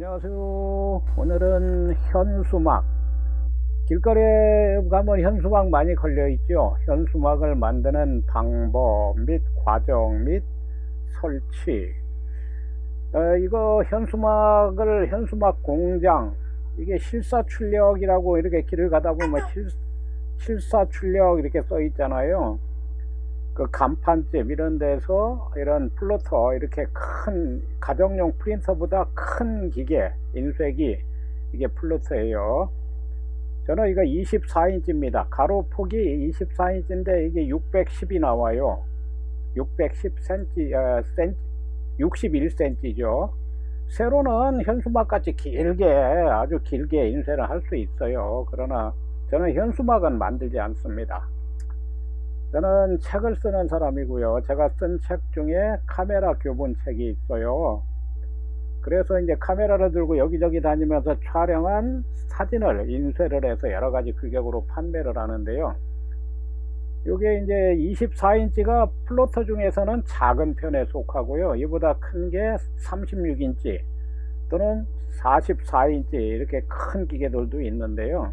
안녕하세요. 오늘은 현수막. 길거리에 가면 현수막 많이 걸려 있죠. 현수막을 만드는 방법 및 과정 및 설치. 어, 이거 현수막을 현수막 공장 이게 실사출력이라고 이렇게 길을 가다 보면 실, 실사출력 이렇게 써 있잖아요. 그 간판집 이런 데서 이런 플로터 이렇게 큰 가정용 프린터보다 큰 기계 인쇄기 이게 플로터예요. 저는 이거 24인치입니다. 가로 폭이 24인치인데 이게 610이 나와요. 610cm, 어, 센 61cm죠. 세로는 현수막 같이 길게 아주 길게 인쇄를 할 수 있어요. 그러나 저는 현수막은 만들지 않습니다. 저는 책을 쓰는 사람이고요. 제가 쓴 책 중에 카메라 교본 책이 있어요. 그래서 이제 카메라를 들고 여기저기 다니면서 촬영한 사진을 인쇄를 해서 여러 가지 규격으로 판매를 하는데요. 이게 이제 24인치가 플로터 중에서는 작은 편에 속하고요. 이보다 큰 게 36인치 또는 44인치 이렇게 큰 기계들도 있는데요.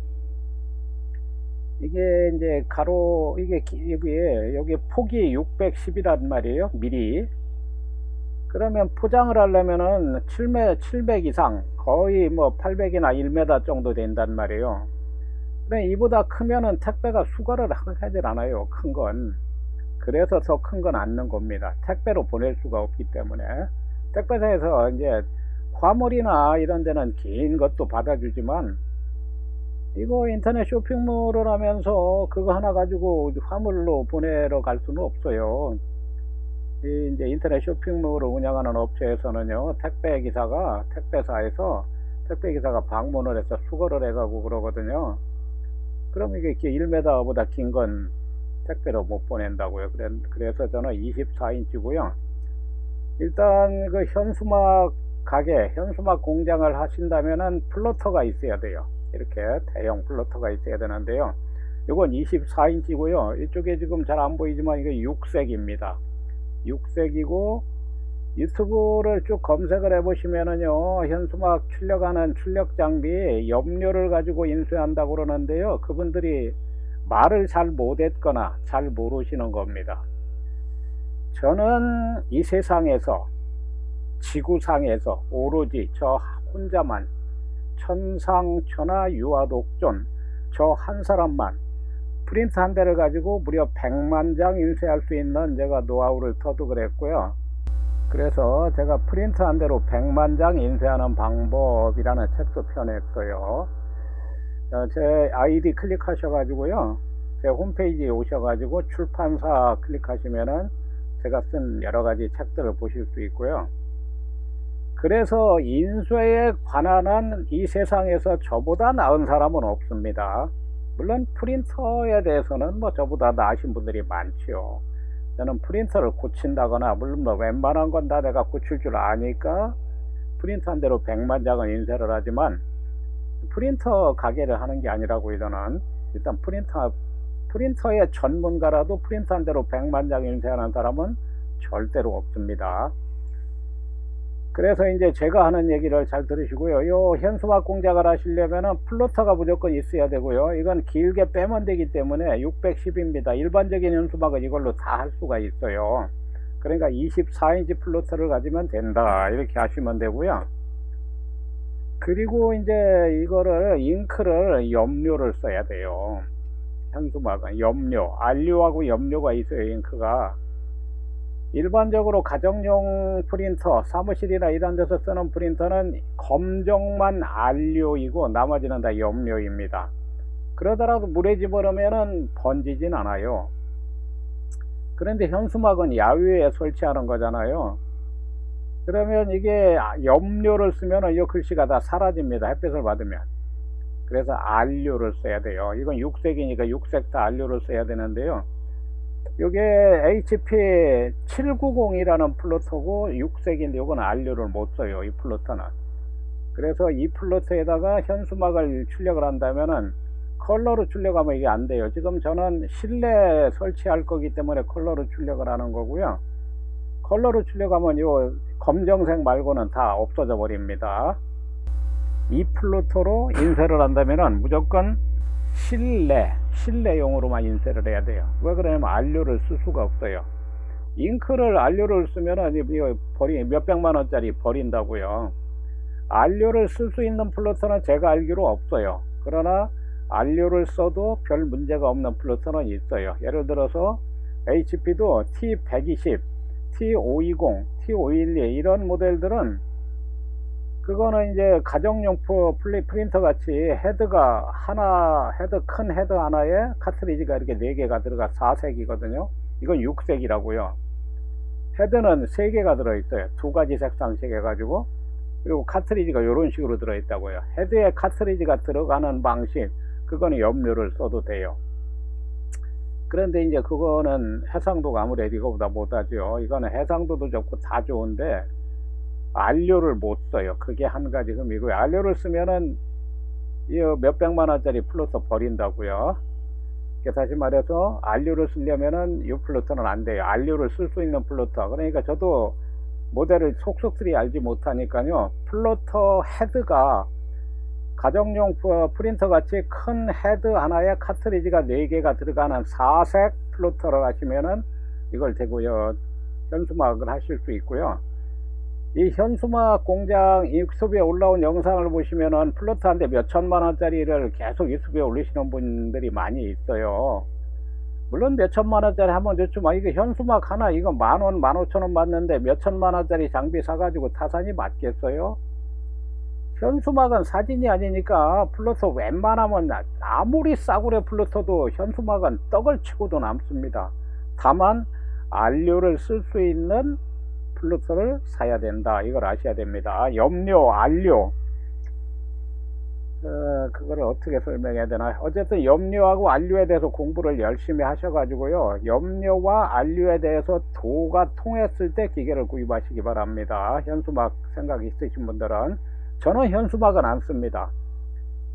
이게 이제 가로 이게 기- 여기에 여기 폭이 610이란 말이에요 미리. 그러면 포장을 하려면은 700, 700 이상 거의 뭐 800이나 1m 정도 된단 말이에요. 근데 이보다 크면은 택배가 수거를 하질 않아요 큰 건. 그래서 더 큰 건 않는 겁니다. 택배로 보낼 수가 없기 때문에. 택배사에서 이제 화물이나 이런 데는 긴 것도 받아주지만 이거 인터넷 쇼핑몰을 하면서 그거 하나 가지고 화물로 보내러 갈 수는 없어요. 이 이제 인터넷 쇼핑몰을 운영하는 업체에서는요, 택배 기사가, 택배사에서 택배 기사가 방문을 해서 수거를 해가고 그러거든요. 그럼 이게 1m보다 긴 건 택배로 못 보낸다고요. 그래, 그래서 저는 24인치고요. 일단 그 현수막 가게, 현수막 공장을 하신다면은 플로터가 있어야 돼요. 이렇게 대형 플로터가 있어야 되는데요. 이건 24인치고요. 이쪽에 지금 잘 안 보이지만 이게 육색입니다. 육색이고 유튜브를 쭉 검색을 해보시면은요 현수막 출력하는 출력 장비 염료를 가지고 인쇄한다고 그러는데요 그분들이 말을 잘 못했거나 잘 모르시는 겁니다 저는 이 세상에서 지구상에서 오로지 저 혼자만 천상천하 유아독존 저 한 사람만 프린트 한 대를 가지고 무려 100만 장 인쇄할 수 있는 제가 노하우를 터득을 했고요. 그래서 제가 프린트 한 대로 100만 장 인쇄하는 방법이라는 책도 펴냈어요. 어, 제 아이디 클릭하셔가지고요. 제 홈페이지에 오셔가지고 출판사 클릭하시면은 제가 쓴 여러 가지 책들을 보실 수 있고요. 그래서 인쇄에 관한 이 세상에서 저보다 나은 사람은 없습니다. 물론 프린터에 대해서는 뭐 저보다 나으신 분들이 많지요. 저는 프린터를 고친다거나 물론 뭐 웬만한 건 다 내가 고칠 줄 아니까 프린터 한 대로 100만 장을 인쇄를 하지만 프린터 가게를 하는 게 아니라고 저는 일단 프린터 프린터의 전문가라도 프린터 한 대로 100만 장 인쇄하는 사람은 절대로 없습니다. 그래서 이제 제가 하는 얘기를 잘 들으시고요. 요 현수막 공작을 하시려면은 플로터가 무조건 있어야 되고요. 이건 길게 빼면 되기 때문에 610입니다. 일반적인 현수막은 이걸로 다 할 수가 있어요. 그러니까 24인치 플로터를 가지면 된다. 이렇게 하시면 되고요. 그리고 이제 이거를 잉크를 염료를 써야 돼요. 현수막은 염료, 안료하고 염료가 있어요. 잉크가. 일반적으로 가정용 프린터, 사무실이나 이런 데서 쓰는 프린터는 검정만 안료이고 나머지는 다 염료입니다. 그러더라도 물에 집어넣으면 번지진 않아요. 그런데 현수막은 야외에 설치하는 거잖아요. 그러면 이게 염료를 쓰면 이 글씨가 다 사라집니다. 햇빛을 받으면. 그래서 안료를 써야 돼요. 이건 육색이니까 육색 다 안료를 써야 되는데요. 이게 HP 790이라는 플로터고 육색인데 이건 안료를 못 써요 이 플로터는. 그래서 이 플로터에다가 현수막을 출력을 한다면은 컬러로 출력하면 이게 안 돼요. 지금 저는 실내 설치할 거기 때문에 컬러로 출력을 하는 거고요. 컬러로 출력하면 요 검정색 말고는 다 없어져 버립니다. 이 플루토로 인쇄를 한다면은 무조건 실내, 실내용으로만 인쇄를 해야 돼요. 왜 그러냐면 안료를 쓸 수가 없어요. 잉크를 안료를 쓰면은 이거 버리 몇백만 원짜리 버린다고요. 안료를 쓸 수 있는 플루토는 제가 알기로 없어요. 그러나 안료를 써도 별 문제가 없는 플루토는 있어요. 예를 들어서 HP도 T120, T520, T512 이런 모델들은 그거는 이제 가정용 프- 플리 프린터 같이 헤드가 하나 헤드 큰 헤드 하나에 카트리지가 이렇게 네 개가 들어가 4색이거든요. 이건 6색이라고요. 헤드는 세 개가 들어 있어요. 두 가지 색상씩 해가지고 그리고 카트리지가 이런 식으로 들어 있다고요. 헤드에 카트리지가 들어가는 방식 그거는 염료를 써도 돼요. 그런데 이제 그거는 해상도가 아무래도 이거보다 못하죠. 이거는 해상도도 좋고 다 좋은데 안료를 못 써요. 그게 한 가지 흠이고요. 안료를 쓰면은 이 몇백만 원짜리 플루터 버린다고요. 다시 말해서 안료를 쓰려면은 이 플루터는 안 돼요. 안료를 쓸 수 있는 플루터. 그러니까 저도 모델을 속속들이 알지 못하니까요. 플루터 헤드가 가정용 프- 프린터 같이 큰 헤드 하나에 카트리지가 4개가 들어가는 4색 플루터를 하시면은 이걸 대고요. 현수막을 하실 수 있고요. 이 현수막 공장 유튜브에 올라온 영상을 보시면은 플루터 한대 몇 천만 원짜리를 계속 유튜브에 올리시는 분들이 많이 있어요. 물론 몇 천만 원짜리 하면 좋지만 이거 현수막 하나 이거 만 원, 만 오천 원 받는데 몇 천만 원짜리 장비 사가지고 타산이 맞겠어요? 현수막은 사진이 아니니까 플루터 웬만하면 아무리 싸구려 플루터도 현수막은 떡을 치고도 남습니다. 다만 안료를 쓸 수 있는 플루터를 사야 된다. 이걸 아셔야 됩니다. 염료, 안료. 어, 그거를 어떻게 설명해야 되나. 어쨌든 염료하고 안료에 대해서 공부를 열심히 하셔가지고요. 염료와 안료에 대해서 도가 통했을 때 기계를 구입하시기 바랍니다. 현수막 생각 있으신 분들은. 저는 현수막은 안 씁니다.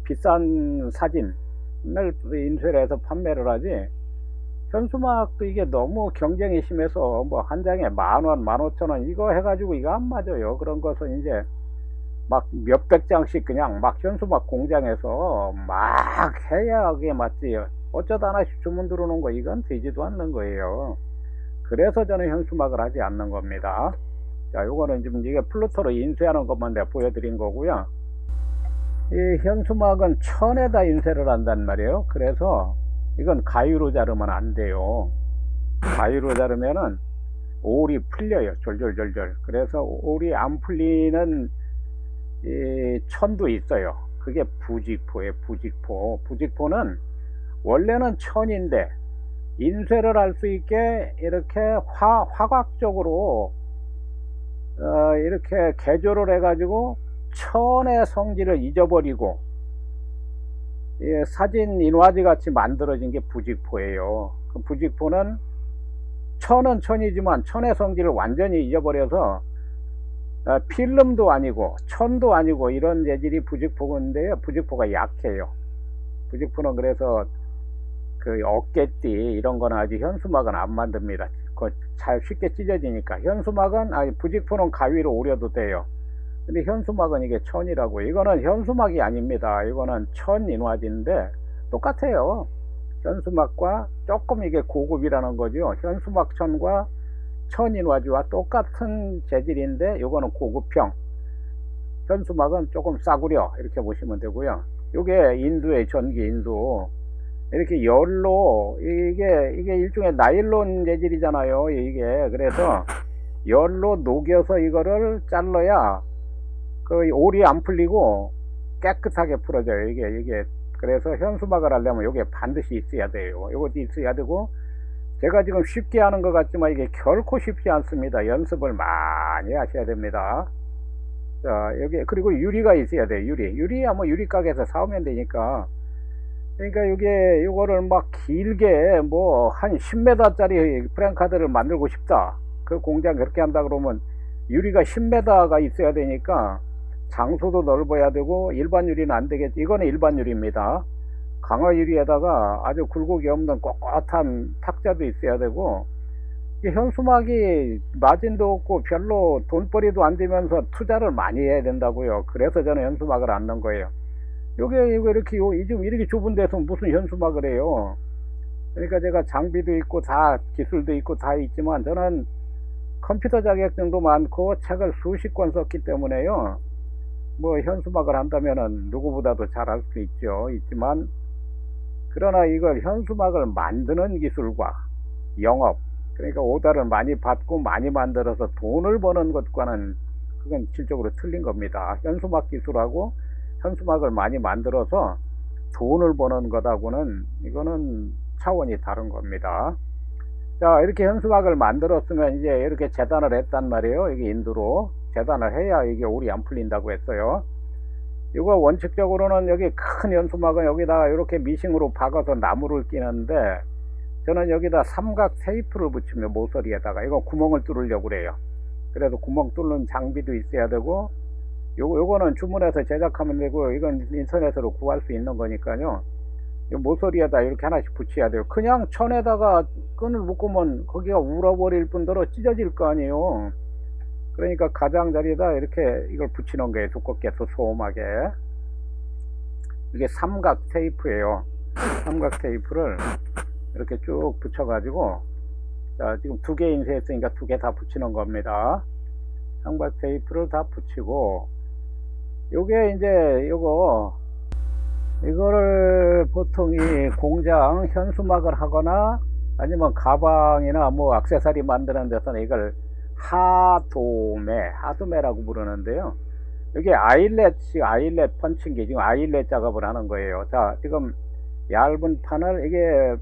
비싼 사진을 인쇄를 해서 판매를 하지. 현수막도 이게 너무 경쟁이 심해서 뭐 한 장에 만 원, 만 오천 원 이거 해가지고 이거 안 맞아요. 그런 것은 이제 막 몇백 장씩 그냥 막 현수막 공장에서 막 해야 그게 맞지. 어쩌다 하나씩 주문 들어오는 거 이건 되지도 않는 거예요. 그래서 저는 현수막을 하지 않는 겁니다. 자, 요거는 지금 이게 플루터로 인쇄하는 것만 내가 보여드린 거고요. 이 현수막은 천에다 인쇄를 한단 말이에요. 그래서 이건 가위로 자르면 안 돼요. 가위로 자르면은 올이 풀려요. 졸졸졸졸. 그래서 올이 안 풀리는 이 천도 있어요. 그게 부직포예요. 부직포. 부직포는 원래는 천인데 인쇄를 할 수 있게 이렇게 화, 화각적으로 어, 이렇게 개조를 해가지고 천의 성질을 잊어버리고 예, 사진 인화지 같이 만들어진 게 부직포예요. 그 부직포는 천은 천이지만 천의 성질을 완전히 잊어버려서 어, 필름도 아니고 천도 아니고 이런 재질이 부직포인데요. 부직포가 약해요. 부직포는 그래서 그 어깨띠 이런 거는 아주 현수막은 안 만듭니다. 그거 잘 쉽게 찢어지니까 현수막은 아니 부직포는 가위로 오려도 돼요. 근데 현수막은 이게 천이라고 이거는 현수막이 아닙니다. 이거는 천 인화지인데 똑같아요. 현수막과 조금 이게 고급이라는 거죠. 현수막 천과 천 인화지와 똑같은 재질인데 이거는 고급형. 현수막은 조금 싸구려 이렇게 보시면 되고요. 이게 인두의 전기 인두. 이렇게 열로 이게 이게 일종의 나일론 재질이잖아요. 이게 그래서 열로 녹여서 이거를 잘라야 그 올이 안 풀리고 깨끗하게 풀어져요. 이게 이게 그래서 현수막을 하려면 이게 반드시 있어야 돼요. 이것도 있어야 되고 제가 지금 쉽게 하는 것 같지만 이게 결코 쉽지 않습니다. 연습을 많이 하셔야 됩니다. 자 여기 그리고 유리가 있어야 돼요. 유리 유리야 뭐 유리 가게에서 사오면 되니까 그러니까 이게 이거를 막 길게 뭐 한 10m짜리 프랭카드를 만들고 싶다. 그 공장 그렇게 한다 그러면 유리가 10m가 있어야 되니까 장소도 넓어야 되고 일반 유리는 안 되겠지. 이거는 일반 유리입니다. 강화 유리에다가 아주 굴곡이 없는 꼿꼿한 탁자도 있어야 되고 이 현수막이 마진도 없고 별로 돈벌이도 안 되면서 투자를 많이 해야 된다고요. 그래서 저는 현수막을 안 넣은 거예요. 요게 이거 이렇게 요, 이좀 이렇게 좁은 데서 무슨 현수막을 해요. 그러니까 제가 장비도 있고 다 기술도 있고 다 있지만 저는 컴퓨터 자격증도 많고 책을 수십 권 썼기 때문에요. 뭐 현수막을 한다면은 누구보다도 잘할 수 있죠. 있지만 그러나 이걸 현수막을 만드는 기술과 영업 그러니까 오다를 많이 받고 많이 만들어서 돈을 버는 것과는 그건 실적으로 틀린 겁니다. 현수막 기술하고 현수막을 많이 만들어서 돈을 버는 것하고는 이거는 차원이 다른 겁니다. 자 이렇게 현수막을 만들었으면 이제 이렇게 재단을 했단 말이에요. 이게 인두로 재단을 해야 이게 올이 안 풀린다고 했어요. 이거 원칙적으로는 여기 큰 현수막은 여기다가 이렇게 미싱으로 박아서 나무를 끼는데 저는 여기다 삼각 테이프를 붙이면 모서리에다가 이거 구멍을 뚫으려고 그래요. 그래서 구멍 뚫는 장비도 있어야 되고 요거 요거는 주문해서 제작하면 되고 이건 인터넷으로 구할 수 있는 거니까요. 이 모서리에다 이렇게 하나씩 붙여야 돼요. 그냥 천에다가 끈을 묶으면 거기가 울어버릴 뿐더러 찢어질 거 아니에요. 그러니까 가장자리에다 이렇게 이걸 붙이는 거예요. 두껍게 소소하게. 이게 삼각 테이프예요. 삼각 테이프를 이렇게 쭉 붙여가지고 자 지금 두 개 인쇄했으니까 두 개 다 붙이는 겁니다. 삼각 테이프를 다 붙이고 요게 이제 요거 이거를 보통 이 공장 현수막을 하거나 아니면 가방이나 뭐 액세서리 만드는 데서는 이걸 하도메 하도메라고 부르는데요 여기 아일렛 아일렛 펀칭기 지금 아일렛 작업을 하는 거예요 자 지금 얇은 판을 이게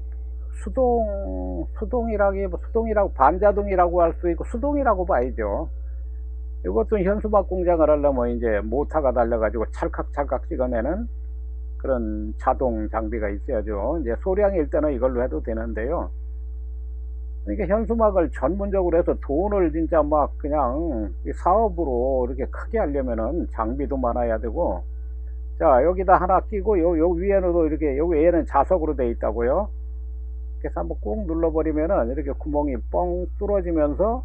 수동 수동이라기 수동이라고 반자동이라고 할 수 있고 수동이라고 봐야죠 이것도 현수막 공장을 하려면 이제 모터가 달려가지고 찰칵찰칵 찍어내는 그런 자동 장비가 있어야죠. 이제 소량일 때는 이걸로 해도 되는데요. 그러니까 현수막을 전문적으로 해서 돈을 진짜 막 그냥 사업으로 이렇게 크게 하려면은 장비도 많아야 되고 자 여기다 하나 끼고 요, 요 위에는도 이렇게 여기 얘는 자석으로 되어 있다고요. 그래서 한번 꾹 눌러버리면은 이렇게 구멍이 뻥 뚫어지면서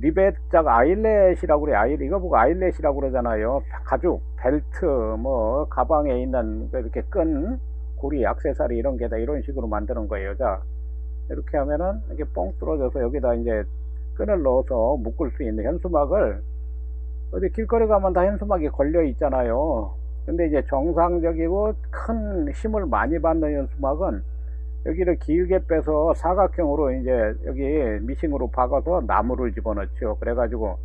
리벳작 아일렛이라고 그래. 아일 이거 보고 아일렛이라고 그러잖아요. 가죽 벨트 뭐 가방에 있는 그 이렇게 끈 고리 액세서리 이런 게 다 이런 식으로 만드는 거예요. 자 이렇게 하면은 이게 뻥 뚫어져서 여기다 이제 끈을 넣어서 묶을 수 있는 현수막을 어디 길거리 가면 다 현수막이 걸려 있잖아요 근데 이제 정상적이고 큰 힘을 많이 받는 현수막은 여기를 길게 빼서 사각형으로 이제 여기 미싱으로 박아서 나무를 집어넣죠. 그래가지고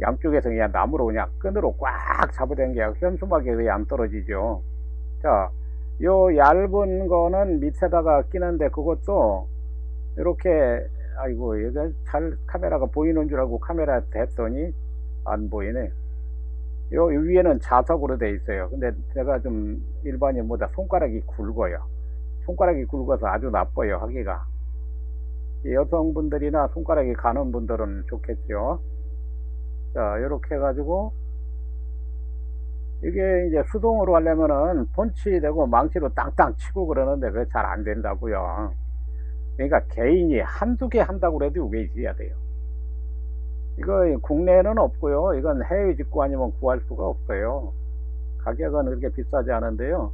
양쪽에서 그냥 나무로 그냥 끈으로 꽉 잡아당겨 현수막에 의해 안 떨어지죠. 자, 요 얇은 거는 밑에다가 끼는데 그것도 이렇게 아이고 이게 잘 카메라가 보이는 줄 알고 카메라 댔더니 안 보이네. 요 위에는 자석으로 돼 있어요. 근데 제가 좀 일반인보다 손가락이 굵어요. 손가락이 굵어서 아주 나빠요 하기가 여성분들이나 손가락이 가는 분들은 좋겠죠 자 이렇게 해가지고 이게 이제 수동으로 하려면은 펀치 되고 망치로 땅땅 치고 그러는데 그게 잘 안 된다고요 그러니까 개인이 한두 개 한다고 해도 이게 있어야 돼요 이거 국내에는 없고요 이건 해외 직구 아니면 구할 수가 없어요 가격은 그렇게 비싸지 않은데요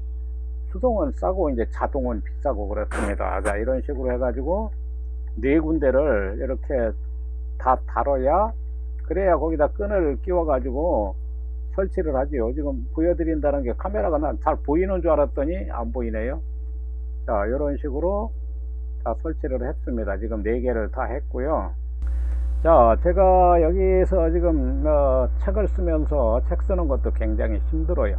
수동은 싸고 이제 자동은 비싸고 그렇습니다. 자 이런 식으로 해가지고 네 군데를 이렇게 다 다뤄야 그래야 거기다 끈을 끼워 가지고 설치를 하지요. 지금 보여드린다는 게 카메라가 난 잘 보이는 줄 알았더니 안 보이네요. 자 이런 식으로 다 설치를 했습니다. 지금 네 개를 다 했고요. 자 제가 여기서 지금 어, 책을 쓰면서 책 쓰는 것도 굉장히 힘들어요.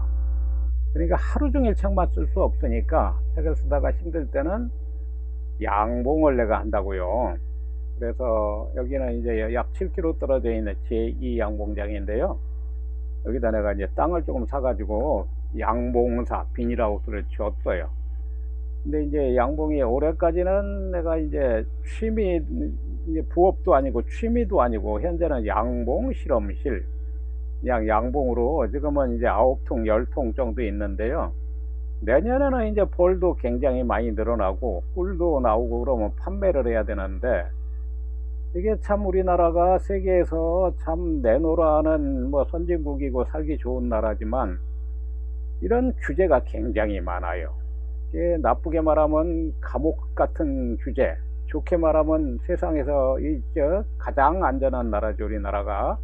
그러니까 하루 종일 책만 쓸 수 없으니까 책을 쓰다가 힘들 때는 양봉을 내가 한다고요. 그래서 여기는 이제 약 7km 떨어져 있는 제2 양봉장인데요. 여기다 내가 이제 땅을 조금 사가지고 양봉사 비닐하우스를 지었어요. 근데 이제 양봉이 올해까지는 내가 이제 취미, 이제 부업도 아니고 취미도 아니고 현재는 양봉 실험실 그냥 양봉으로 지금은 이제 아홉 통, 열 통 정도 있는데요. 내년에는 이제 벌도 굉장히 많이 늘어나고 꿀도 나오고 그러면 판매를 해야 되는데 이게 참 우리나라가 세계에서 참 내노라는 뭐 선진국이고 살기 좋은 나라지만 이런 규제가 굉장히 많아요. 나쁘게 말하면 감옥 같은 규제, 좋게 말하면 세상에서 이저 가장 안전한 나라죠 우리나라가.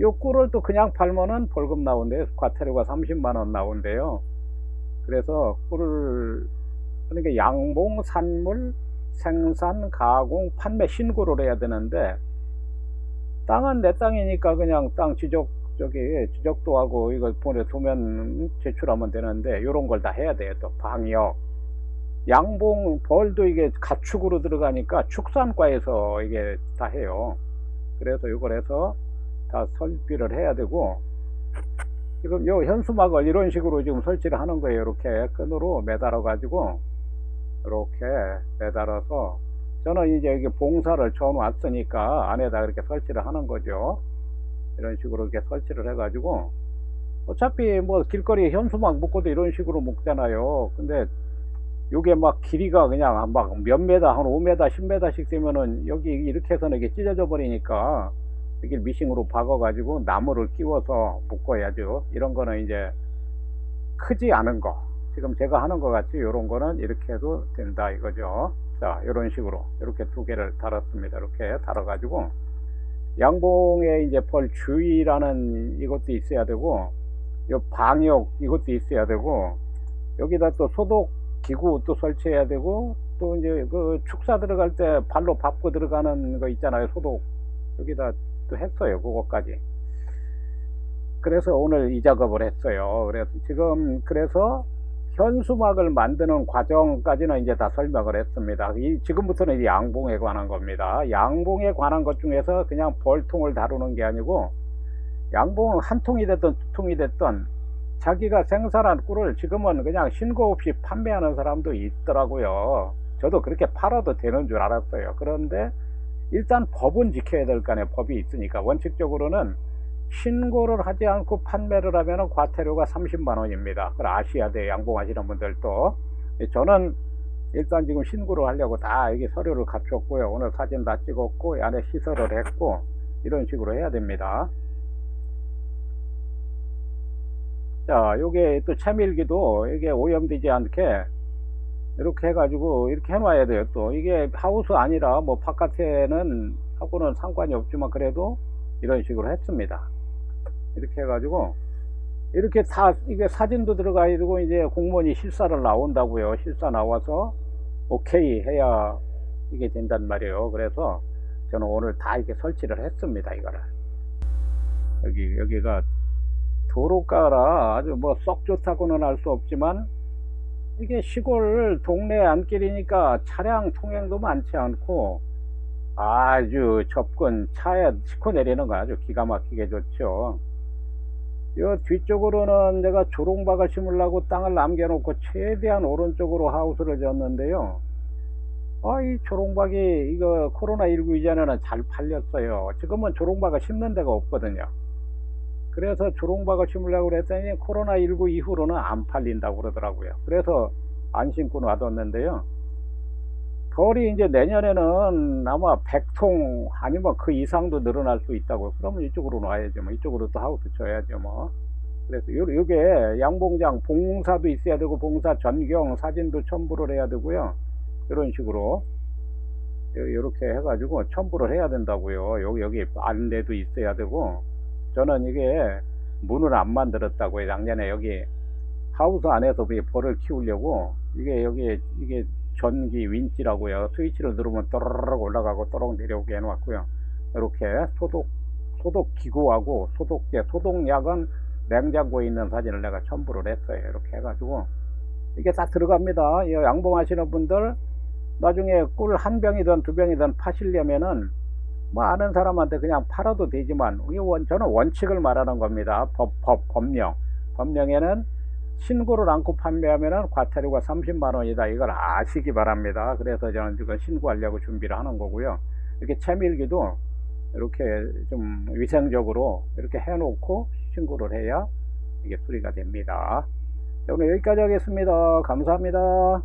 요 꿀을 또 그냥 팔면은 벌금 나온대요. 과태료가 30만 원 나온대요. 그래서 꿀을 그러니까 양봉 산물 생산 가공 판매 신고를 해야 되는데 땅은 내 땅이니까 그냥 땅 지적 저기 지적도 하고 이거 보내 도면 제출하면 되는데 이런 걸 다 해야 돼요. 또 방역 양봉 벌도 이게 가축으로 들어가니까 축산과에서 이게 다 해요. 그래서 이걸 해서 다 설비를 해야 되고 지금 요 현수막을 이런 식으로 지금 설치를 하는 거예요. 이렇게 끈으로 매달아 가지고 이렇게 매달아서 저는 이제 여기 봉사를 처음 왔으니까 안에다 이렇게 설치를 하는 거죠. 이런 식으로 이렇게 설치를 해가지고 어차피 뭐 길거리에 현수막 묶어도 이런 식으로 묶잖아요. 근데 요게 막 길이가 그냥 막 몇 메다 한 5메다 10메다씩 되면은 여기 이렇게 해서는 이게 찢어져 버리니까 이게 미싱으로 박아 가지고 나무를 끼워서 묶어야죠. 이런 거는 이제 크지 않은 거. 지금 제가 하는 것 같이 이런 거는 이렇게 해도 된다 이거죠. 자 이런 식으로 이렇게 두 개를 달았습니다. 이렇게 달아 가지고 양봉에 이제 벌 주의라는 이것도 있어야 되고 요 방역 이것도 있어야 되고 여기다 또 소독 기구 또 설치해야 되고 또 이제 그 축사 들어갈 때 발로 밟고 들어가는 거 있잖아요 소독. 여기다 또 했어요 그거까지. 그래서 오늘 이 작업을 했어요. 그래서 지금 그래서 현수막을 만드는 과정까지는 이제 다 설명을 했습니다 이, 지금부터는 이 양봉에 관한 겁니다 양봉에 관한 것 중에서 그냥 벌통을 다루는 게 아니고 양봉은 한 통이 됐든 두 통이 됐든 자기가 생산한 꿀을 지금은 그냥 신고 없이 판매하는 사람도 있더라고요. 저도 그렇게 팔아도 되는 줄 알았어요. 그런데 일단 법은 지켜야 될 거 아니에요. 법이 있으니까. 원칙적으로는 신고를 하지 않고 판매를 하면 과태료가 30만 원입니다. 돼요. 양봉하시는 분들도. 저는 일단 지금 신고를 하려고 다 여기 서류를 갖췄고요. 오늘 사진 다 찍었고, 이 안에 시설을 했고, 이런 식으로 해야 됩니다. 자, 요게 또 채밀기도 이게 오염되지 않게 이렇게 해가지고 이렇게 해놔야 돼요. 또 이게 하우스 아니라 뭐 바깥에는 하고는 상관이 없지만 그래도 이런 식으로 했습니다. 이렇게 해가지고 이렇게 다 이게 사진도 들어가야 되고 이제 공무원이 실사를 나온다고요. 실사 나와서 오케이 해야 이게 된단 말이에요. 그래서 저는 오늘 다 이렇게 설치를 했습니다. 이거를 여기 여기가 도로가라 아주 뭐 썩 좋다고는 할수 없지만 이게 시골 동네 안길이니까 차량 통행도 많지 않고 아주 접근 차에 싣고 내리는 거 아주 기가 막히게 좋죠. 요 뒤쪽으로는 내가 조롱박을 심으려고 땅을 남겨놓고 최대한 오른쪽으로 하우스를 졌는데요. 아, 이 조롱박이 이거 코로나19 이전에는 잘 팔렸어요. 지금은 조롱박을 심는 데가 없거든요. 그래서 조롱박을 심으려고 그랬더니 코로나19 이후로는 안 팔린다고 그러더라고요. 그래서 안 심고 놔뒀는데요. 벌이 이제 내년에는 아마 100통 아니면 그 이상도 늘어날 수 있다고. 그러면 이쪽으로 놔야죠. 뭐 이쪽으로 또 하우스 쳐야죠. 뭐. 그래서 요, 요게 양봉장 봉사도 있어야 되고 봉사 전경 사진도 첨부를 해야 되고요. 이런 식으로 이렇게 해가지고 첨부를 해야 된다고요. 여기 여기 안내도 있어야 되고 저는 이게 문을 안 만들었다고요. 작년에 여기 하우스 안에서 벌을 키우려고 이게 여기 이게 전기 윈치라고요. 스위치를 누르면 또르륵 올라가고 또록 내려오게 해놓았고요. 이렇게 소독 소독 기구하고 소독제 소독약은 냉장고에 있는 사진을 내가 첨부를 했어요. 이렇게 해가지고 이게 다 들어갑니다. 양봉하시는 분들 나중에 꿀 한 병이든 두 병이든 파시려면은 뭐 아는 사람한테 그냥 팔아도 되지만 저는 원칙을 말하는 겁니다. 법, 법, 법령. 법령에는 신고를 않고 판매하면 과태료가 30만 원이다. 이걸 아시기 바랍니다. 그래서 저는 지금 신고하려고 준비를 하는 거고요. 이렇게 채밀기도 이렇게 좀 위생적으로 이렇게 해놓고 신고를 해야 이게 수리가 됩니다. 오늘 여기까지 하겠습니다. 감사합니다.